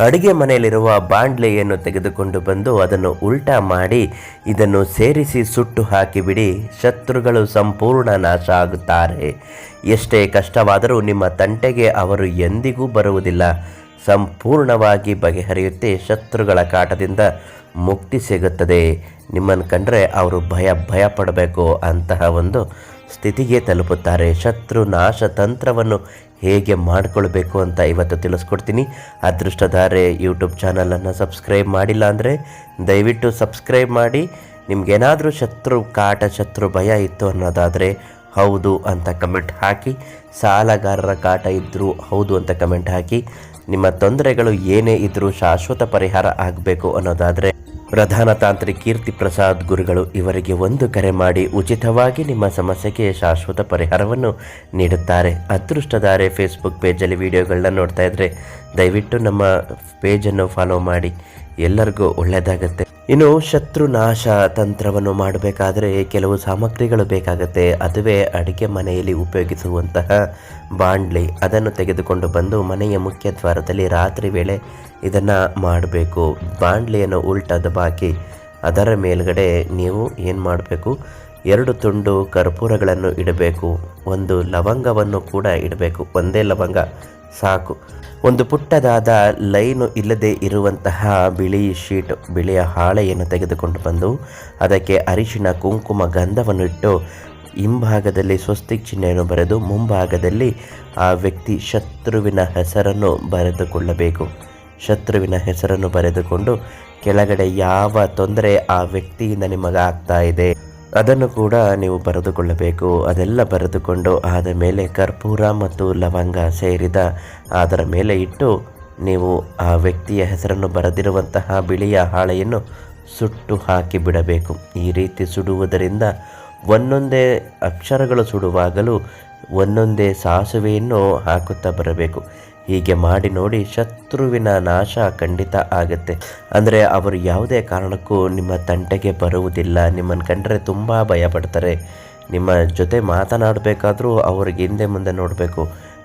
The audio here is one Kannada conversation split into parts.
ಅಡಿಗೆ ಮನೆಯಲ್ಲಿರುವ ಬಾಂಡ್ಲೆಯನ್ನು ತೆಗೆದುಕೊಂಡು ಬಂದು ಅದನ್ನು ಉಲ್ಟಾ ಮಾಡಿ ಇದನ್ನು ಸೇರಿಸಿ ಸುಟ್ಟು ಹಾಕಿಬಿಡಿ, ಶತ್ರುಗಳು ಸಂಪೂರ್ಣ ನಾಶ ಆಗುತ್ತಾರೆ. ಎಷ್ಟೇ ಕಷ್ಟವಾದರೂ ನಿಮ್ಮ ತಂಟೆಗೆ ಅವರು ಎಂದಿಗೂ ಬರುವುದಿಲ್ಲ. ಸಂಪೂರ್ಣವಾಗಿ ಬಗೆಹರಿಯುತ್ತೆ ಶತ್ರುಗಳ ಕಾಟದಿಂದ ಮುಕ್ತಿ ಸಿಗುತ್ತದೆ. ನಿಮ್ಮನ್ನು ಕಂಡರೆ ಅವರು ಭಯ ಭಯ ಪಡಬೇಕು ಅಂತಹ ಒಂದು ಸ್ಥಿತಿಗೆ ತಲುಪುತ್ತಾರೆ. ಶತ್ರು ನಾಶ ತಂತ್ರವನ್ನು ಹೇಗೆ ಮಾಡಿಕೊಳ್ಬೇಕು ಅಂತ ಇವತ್ತು ತಿಳಿಸ್ಕೊಡ್ತೀನಿ. ಅದೃಷ್ಟಧಾರೆ ಯೂಟ್ಯೂಬ್ ಚಾನಲನ್ನು ಸಬ್ಸ್ಕ್ರೈಬ್ ಮಾಡಿಲ್ಲ ಅಂದರೆ ದಯವಿಟ್ಟು ಸಬ್ಸ್ಕ್ರೈಬ್ ಮಾಡಿ. ನಿಮಗೇನಾದರೂ ಶತ್ರು ಕಾಟ, ಶತ್ರು ಭಯ ಇತ್ತು ಅನ್ನೋದಾದರೆ ಹೌದು ಅಂತ ಕಮೆಂಟ್ ಹಾಕಿ. ಸಾಲಗಾರರ ಕಾಟ ಇದ್ದರೂ ಹೌದು ಅಂತ ಕಮೆಂಟ್ ಹಾಕಿ. ನಿಮ್ಮ ತೊಂದರೆಗಳು ಏನೇ ಇದ್ದರೂ ಶಾಶ್ವತ ಪರಿಹಾರ ಆಗಬೇಕು ಅನ್ನೋದಾದರೆ ಪ್ರಧಾನ ತಾಂತ್ರಿಕ ಕೀರ್ತಿ ಪ್ರಸಾದ್ ಗುರುಗಳು ಇವರಿಗೆ ಒಂದು ಕರೆ ಮಾಡಿ ಉಚಿತವಾಗಿ ನಿಮ್ಮ ಸಮಸ್ಯೆಗೆ ಶಾಶ್ವತ ಪರಿಹಾರವನ್ನು ನೀಡುತ್ತಾರೆ. ಅದೃಷ್ಟದಾರೆ ಫೇಸ್ಬುಕ್ ಪೇಜಲ್ಲಿ ವಿಡಿಯೋಗಳನ್ನ ನೋಡ್ತಾ ಇದ್ರೆ ದಯವಿಟ್ಟು ನಮ್ಮ ಪೇಜನ್ನು ಫಾಲೋ ಮಾಡಿ. ಎಲ್ಲರಿಗೂ ಒಳ್ಳೆಯದಾಗತ್ತೆ. ಇನ್ನು ಶತ್ರು ನಾಶ ತಂತ್ರವನ್ನು ಮಾಡಬೇಕಾದರೆ ಕೆಲವು ಸಾಮಗ್ರಿಗಳು ಬೇಕಾಗುತ್ತೆ. ಅದುವೇ ಅಡುಗೆ ಮನೆಯಲ್ಲಿ ಉಪಯೋಗಿಸುವಂತಹ ಬಾಂಡ್ಲಿ. ಅದನ್ನು ತೆಗೆದುಕೊಂಡು ಬಂದು ಮನೆಯ ಮುಖ್ಯ ದ್ವಾರದಲ್ಲಿ ರಾತ್ರಿ ವೇಳೆ ಇದನ್ನು ಮಾಡಬೇಕು. ಬಾಂಡ್ಲಿಯನ್ನು ಉಲ್ಟದ ಬಾಕಿ ಅದರ ಮೇಲ್ಗಡೆ ನೀವು ಏನು ಮಾಡಬೇಕು? ಎರಡು ತುಂಡು ಕರ್ಪೂರಗಳನ್ನು ಇಡಬೇಕು. ಒಂದು ಲವಂಗವನ್ನು ಕೂಡ ಇಡಬೇಕು. ಒಂದೇ ಲವಂಗ ಸಾಕು. ಒಂದು ಪುಟ್ಟದಾದ ಲೈನು ಇಲ್ಲದೆ ಇರುವಂತಹ ಬಿಳಿ ಶೀಟ್, ಬಿಳಿಯ ಹಾಳೆಯನ್ನು ತೆಗೆದುಕೊಂಡು ಬಂದು ಅದಕ್ಕೆ ಅರಿಶಿನ ಕುಂಕುಮ ಗಂಧವನ್ನು ಇಟ್ಟು ಹಿಂಭಾಗದಲ್ಲಿ ಸ್ವಸ್ತಿಕ್ ಚಿಹ್ನೆಯನ್ನು ಬರೆದು ಮುಂಭಾಗದಲ್ಲಿ ಆ ವ್ಯಕ್ತಿ ಶತ್ರುವಿನ ಹೆಸರನ್ನು ಬರೆದುಕೊಳ್ಳಬೇಕು. ಶತ್ರುವಿನ ಹೆಸರನ್ನು ಬರೆದುಕೊಂಡು ಕೆಳಗಡೆ ಯಾವ ತೊಂದರೆ ಆ ವ್ಯಕ್ತಿಯಿಂದ ನಿಮಗೆ ಆಗ್ತಾ ಇದೆ? ಅದನ್ನು ಕೂಡ ನೀವು ಬರೆದುಕೊಳ್ಳಬೇಕು. ಅದೆಲ್ಲ ಬರೆದುಕೊಂಡು ಆದ ಮೇಲೆ ಕರ್ಪೂರ ಮತ್ತು ಲವಂಗ ಸೇರಿದ ಅದರ ಮೇಲೆ ಇಟ್ಟು ನೀವು ಆ ವ್ಯಕ್ತಿಯ ಹೆಸರನ್ನು ಬರೆದಿರುವಂತಹ ಬಿಳಿಯ ಹಾಳೆಯನ್ನು ಸುಟ್ಟು ಹಾಕಿ ಬಿಡಬೇಕು. ಈ ರೀತಿ ಸುಡುವುದರಿಂದ ಒಂದೊಂದೇ ಅಕ್ಷರಗಳು ಸುಡುವಾಗಲೂ ಒಂದೊಂದೇ ಸಾಸುವೆಯನ್ನು ಹಾಕುತ್ತಾ ಬರಬೇಕು. ಹೀಗೆ ಮಾಡಿ ನೋಡಿ ಶತ್ರುವಿನ ನಾಶ ಖಂಡಿತ ಆಗುತ್ತೆ. ಅಂದರೆ ಅವರು ಯಾವುದೇ ಕಾರಣಕ್ಕೂ ನಿಮ್ಮ ತಂಟೆಗೆ ಬರುವುದಿಲ್ಲ. ನಿಮ್ಮನ್ನು ಕಂಡರೆ ತುಂಬ ಭಯಪಡ್ತಾರೆ. ನಿಮ್ಮ ಜೊತೆ ಮಾತನಾಡಬೇಕಾದ್ರೂ ಅವ್ರಿಗೆ ಹಿಂದೆ ಮುಂದೆ ನೋಡಬೇಕು.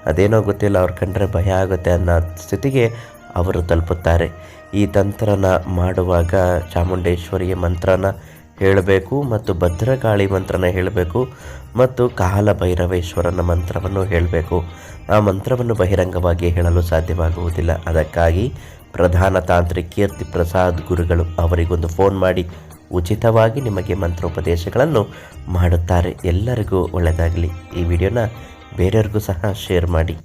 ಅದೇನೋ ಗೊತ್ತಿಲ್ಲ, ಅವ್ರು ಕಂಡ್ರೆ ಭಯ ಆಗುತ್ತೆ ಅನ್ನೋ ಸ್ಥಿತಿಗೆ ಅವರು ತಲುಪುತ್ತಾರೆ. ಈ ತಂತ್ರನ ಮಾಡುವಾಗ ಚಾಮುಂಡೇಶ್ವರಿಯ ಮಂತ್ರನ ಹೇಳಬೇಕು ಮತ್ತು ಭದ್ರಕಾಳಿ ಮಂತ್ರನ ಹೇಳಬೇಕು ಮತ್ತು ಕಾಲ ಭೈರವೇಶ್ವರನ ಮಂತ್ರವನ್ನು ಹೇಳಬೇಕು. ಆ ಮಂತ್ರವನ್ನು ಬಹಿರಂಗವಾಗಿ ಹೇಳಲು ಸಾಧ್ಯವಾಗುವುದಿಲ್ಲ. ಅದಕ್ಕಾಗಿ ಪ್ರಧಾನ ತಾಂತ್ರಿಕ ಕೀರ್ತಿ ಪ್ರಸಾದ್ ಗುರುಗಳು ಅವರಿಗೊಂದು ಫೋನ್ ಮಾಡಿ ಉಚಿತವಾಗಿ ನಿಮಗೆ ಮಂತ್ರೋಪದೇಶಗಳನ್ನು ಮಾಡುತ್ತಾರೆ. ಎಲ್ಲರಿಗೂ ಒಳ್ಳೆಯದಾಗಲಿ. ಈ ವಿಡಿಯೋನ ಬೇರೆಯವ್ರಿಗೂ ಸಹ ಶೇರ್ ಮಾಡಿ.